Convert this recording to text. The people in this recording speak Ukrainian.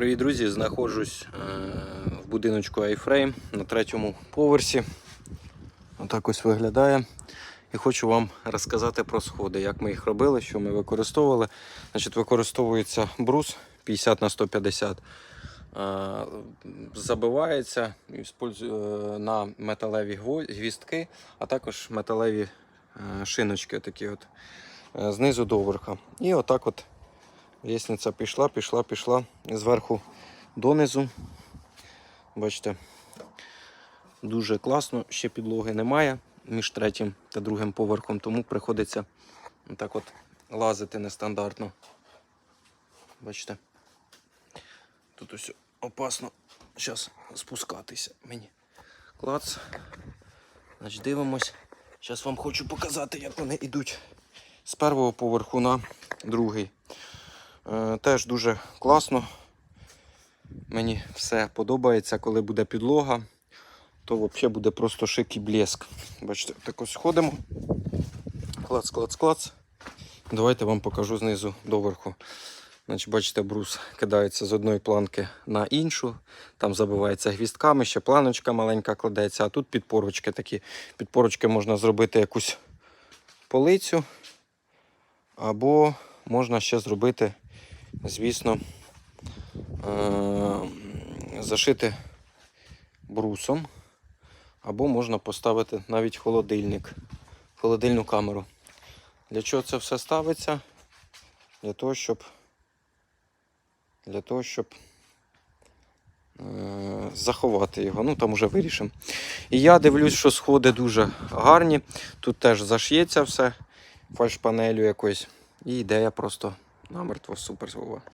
Привіт, друзі! Знаходжусь е, в будиночку iFrame на третьому поверсі. Отак ось виглядає. І хочу вам розказати про сходи, як ми їх робили, що ми використовували. Значить, використовується брус 50 на 150. е, Забивається е, на металеві гвіздки, а також металеві шиночки такі от, знизу до верха. І отак от Лісниця пішла, пішла, пішла зверху донизу. Бачите, дуже класно, ще підлоги немає між третім та другим поверхом, тому приходиться так от лазити нестандартно. Бачите? Тут ось опасно зараз спускатися мені. Клац. Значить, дивимось. Зараз вам хочу показати, як вони йдуть з першого поверху на другий. Е, Теж дуже класно. Мені все подобається, коли буде підлога, то взагалі буде просто шик і блеск. Бачите, так ось ходимо. Клац, клац, клац. Давайте вам покажу знизу доверху. Значить, бачите, брус кидається з одної планки на іншу. Там забивається гвістками, ще планочка маленька кладеться, а тут підпорочки такі. Підпорочки можна зробити якусь полицю. Або можна ще зробити, звісно, е- зашити брусом. Або можна поставити навіть холодильник, холодильну камеру. Для чого це все ставиться? Для того, щоб для того, щоб е, заховати його. Ну там вже вирішимо. І я дивлюсь, що сходи дуже гарні. Тут теж заш'ється все фальшпанелю якоюсь. І ідея просто намертво супер.